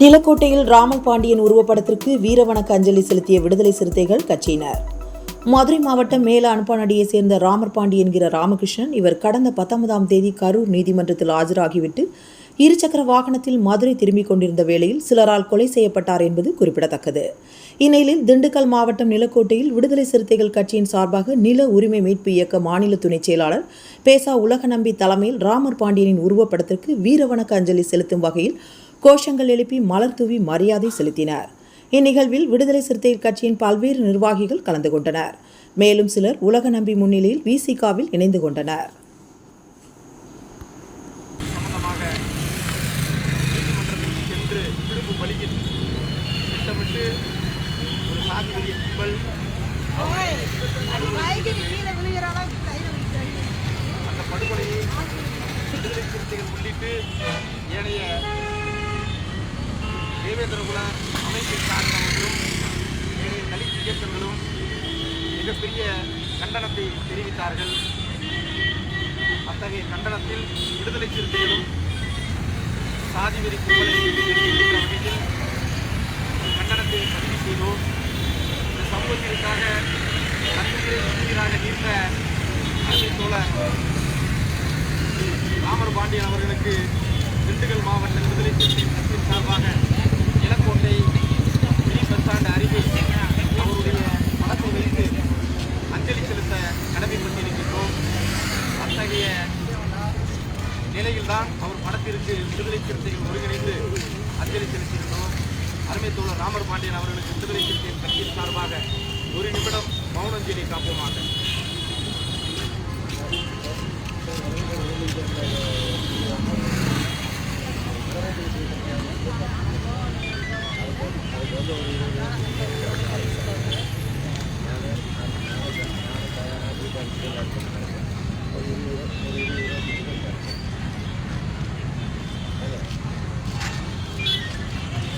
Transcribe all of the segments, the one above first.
நிலக்கோட்டையில் ராமல் பாண்டியன் உருவப்படத்திற்கு வீரவணக்க அஞ்சலி செலுத்திய விடுதலை சிறுத்தைகள் கட்சியினர். மதுரை மாவட்டம் மேல அனுப்பானடியைச் சேர்ந்த ராமர் பாண்டி என்கிற ராமகிருஷ்ணன் இவர் கடந்த பத்தொன்பதாம் தேதி கரூர் நீதிமன்றத்தில் ஆஜராகிவிட்டு இருசக்கர வாகனத்தில் மதுரை திரும்பிக் கொண்டிருந்த வேளையில் சிலரால் கொலை செய்யப்பட்டார் என்பது குறிப்பிடத்தக்கது. இந்நிலையில் திண்டுக்கல் மாவட்டம் நிலக்கோட்டையில் விடுதலை சிறுத்தைகள் கட்சியின் சார்பாக நில உரிமை மீட்பு இயக்க மாநில துணைச் செயலாளர் பேசா உலக நம்பி தலைமையில் ராமர் பாண்டியனின் உருவப்படத்திற்கு வீரவணக்க அஞ்சலி செலுத்தும் வகையில் கோஷங்கள் எழுப்பி மலர் தூவி மரியாதை செலுத்தினர். இந்நிகழ்வில் விடுதலை சிறுத்தைகள் கட்சியின் பல்வேறு நிர்வாகிகள் கலந்து கொண்டனர். மேலும் சிலர் உலக நம்பி முன்னிலையில் விசிகாவில் இணைந்து கொண்டனர். அந்த படுகொலையை விடுதலை சிறுத்தைகள் உள்ளிட்டு ஏனைய தேவேந்திரகுல அமைப்பின் சார்ந்தவர்களும் தலித் இயக்கங்களும் மிகப்பெரிய கண்டனத்தை தெரிவித்தார்கள். அத்தகைய கண்டனத்தில் விடுதலை சிறுத்தைகளும் சாதி வெறி கும்பலை வகையில் கண்டனத்தை பதிவு செய்தோம். இந்த சமூகத்திற்காக தன்னுயிரை நீர்ந்த அருமை தோழர் ராமர் பாண்டியன் அவர்களுக்கு திண்டுக்கல் மாவட்ட விடுதலை தான் அவர் படத்திற்கு விடுதலை சிறுத்தைகள் ஒருங்கிணைந்து அஞ்சலி செலுத்தியிருந்தோம். அருமை தோழர் ராமர் பாண்டியன் அவர்களுக்கு விடுதலை சிறுத்தையின் கட்சியின் சார்பாக ஒரு நிமிடம் மௌனஞ்சலி காப்போமாக. ஒரு இருபது ஒரு இருபது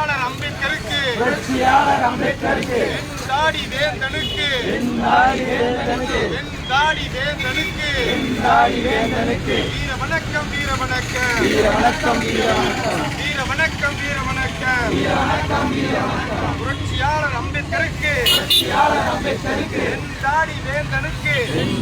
புரட்சியாளர் அம்பேத்கருக்கு. புரட்சியாளர் அம்பேத்கருக்கு. என் தாடி வேந்தனுக்கு. நாடி வேந்தனுக்கு. தாடி வேந்தனுக்கு. நாடி வேந்தனுக்கு. வீர வணக்கம் வீர வணக்கம். வீர வணக்கம் வீர வணக்கம். வீர வணக்கம் வீர வணக்கம். புரட்சியாளர் அம்பேத்கருக்கு புரட்சியாளர் அம்பேத்கருக்கு. என் தாடி வேந்தனுக்கு.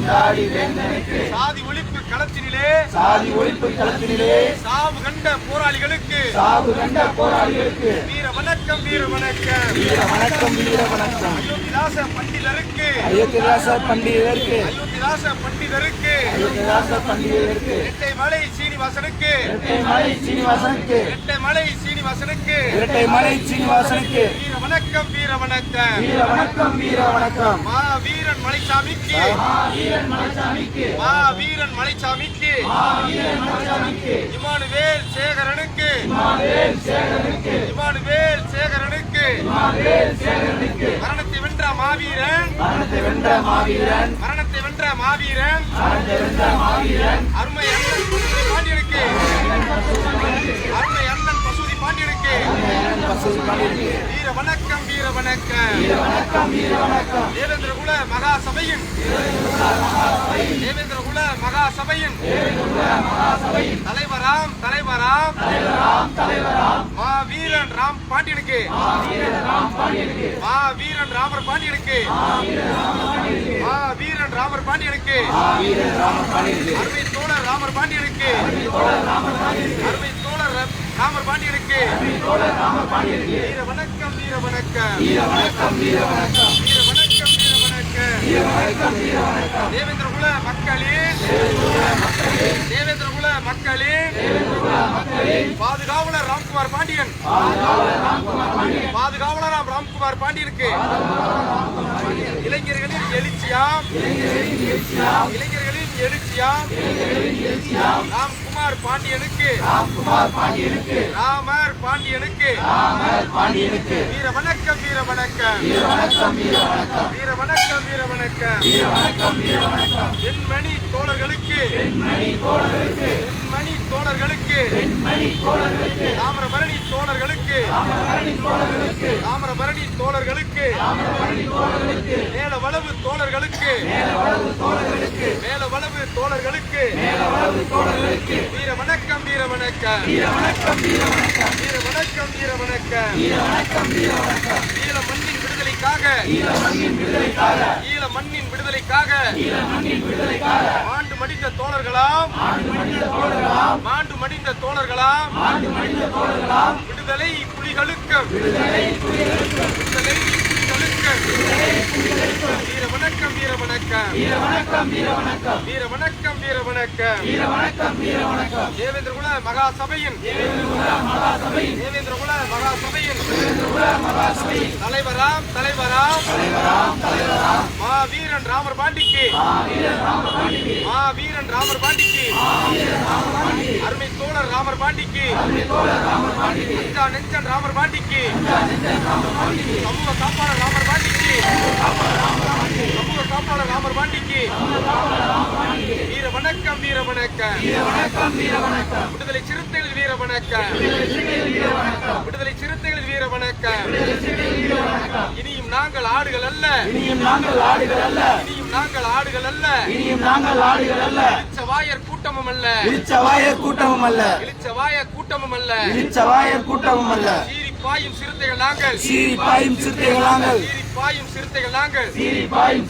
தாடி வேந்தனுக்கு சாதி ஒழிப்பு களத்தினிலே. சாதி ஒழிப்பு களத்தினிலே சாவு கண்ட போராளிகளுக்கு. சாவு கண்ட போராளிகளுக்கு வீர வணக்கம் வீர வணக்கம் வீர வணக்கம் வீர வணக்கம் அயோத்திதாச பண்டிதருக்கு. அயோத்திதாச பண்டிதருக்கு. அயோத்திதாச பண்டிதருக்கு அயோத்திதாச பண்டிதருக்கு இரட்டை மலை சீனிவாசனுக்கு. இரட்டை மலை சீனிவாசனுக்கு. இரட்டை மலை சீனிவாசனுக்கு இரட்டை மலை சீனிவாசனுக்கு வீர வணக்கம் வீர வணக்கம் வீர வணக்கம் வீர வணக்கம். மா வீரன் மலைசாமிக்கு வீரன் மலைசாமிக்கு மா வீரன் மலைசாமிக்கு இமானுவேல் சேகரனுக்கு. வேல் சேகரனுக்கு. இமானுவேல் சேகரனுக்கு. சேகரனுக்கு. மரணத்தை வென்ற மாவீரன். மரணத்தை வென்ற மாவீரன். மரணத்தை வென்ற மாவீரன். மரணத்தை வென்ற மாவீரன். அருமை அண்ணன் பசுதி பாண்டியனுக்கு. அருமை அண்ணன். பசுதி வீர வணக்கம் வீர வணக்கம். வணக்கம் வீர வணக்கம் தேவேந்திர குல மகா சபையின் தேவேந்திர குல மகா சபையின் தலைவராம் தலைவராம். மா வீரன் ராம் பாண்டியனுக்கு மா வீரன் ராமர் பாண்டியனுக்கு மா வீரன் ராமர் பாண்டியனுக்கு வீரன் ராம பாண்டியனுக்கு அருமை தோழர் ராமர் பாண்டியனுக்கு அருமை தோழர் ர- ராமர் பாண்டியனுக்கு. வீர வணக்கம் வீர வணக்கம். வீர வணக்கம் வீர வணக்கம். வீர வணக்கம் வீர வணக்கம் வீர வணக்கம் வீர வணக்கம் தேவேந்திர குல மக்களின் தேவேந்திர குல மக்களின் பாதுகாவலர் ராம்குமார் பாண்டியன். பாதுகாவலர் ராம் ராம்குமார் பாண்டியனுக்கு. இளைஞர்களின் எழுச்சியாம். இளைஞர்களின் எழுச்சியாம். ராம்குமார் பாண்டியனுக்கு. குமார் பாண்டியனுக்கு. ராமர் பாண்டியனுக்கு. ராமர் பாண்டியனுக்கு. வீர வணக்கம் வீர வணக்கம் வீர வணக்கம் வீர வணக்கம் வீர வணக்கம் வீர வணக்கம் வீர வணக்கம் வீர வணக்கம் தோழர்களுக்கு மணி தோழர்களுக்கு. தோழர்களுக்கு மணி தோழர்களுக்கு. தோழர்களுக்கு தாமிரபரணி தோழர்களுக்கு தாமிரபரணி தோழர்களுக்கு மேலவளவு தோழர்களுக்கு மேலவளவு தோழர்களுக்கு வீர வணக்கம் வீர வணக்கம் வீர வணக்கம் வீர வணக்கம் வீர வணக்கம் வீர மண்ணின் விடுதலைக்காக ஈழ மண்ணின் விடுதலைக்காக மாண்டு மடிந்த தோழர்களாம் மாண்டு மடிந்த தோழர்களாம் விடுதலை புலிகளுக்கு விடுதலை புலிகளுக்கு வீர வணக்கம் வீர வணக்கம் வீர வணக்கம் வீர வணக்கம் வீர வணக்கம் வீர வணக்கம் வீர வணக்கம் தேவேந்திரகுல மகா சபையின் தேவேந்திரகுல மகா சபையின் தேவேந்திரகுல மகா சபையின் தேவேந்திரகுல மகா சபையின் தலைவராம் தலைவராம். தலைவராம் தலைவராம். மா வீரன் ராமர் பாண்டிக்கு. மா வீரன் ராமர் பாண்டிக்கு. மா வீரன் ராமர் பாண்டிக்கு. மா வீரன் ராமர் பாண்டிக்கு. அருமை தோழர் ராமர் பாண்டிக்கு. அருமை தோழர் ராமர் நெஞ்சன் ராமர் பாண்டிக்கு சமூக காப்பாளர் ராமர் பாண்டிக்கு சமூக காப்பாளர் ராமர் பாண்டிக்கு. வீர வணக்கம் வீர வணக்கம். வீர வணக்கம் வீர வணக்கம் விடுதலை சிறுத்தைகள் வீர வணக்கம். விடுதலை சிறுத்தைகள் வீர வணக்கம். இனியும் நாங்கள் ஆடுகள் அல்ல. இனியும் நாங்கள் ஆடுகள் அல்ல. இனியும் நாங்கள் ஆடுகள் அல்ல இனியும் நாங்கள் ஆடுகள் அல்ல இளிச்சவாயர் கூட்டமும் அல்ல. இளிச்சவாயர் கூட்டமும் அல்ல. இளிச்சவாயர் கூட்டமும் அல்ல இளிச்சவாயர் கூட்டமும் அல்ல பாயும் சிறுத்தைகள் நாங்கள். சீரி பாயும் சிறுத்தைகள் நாங்கள். பாயும் சிறுத்தைகள் நாங்கள். சீரி பாயும்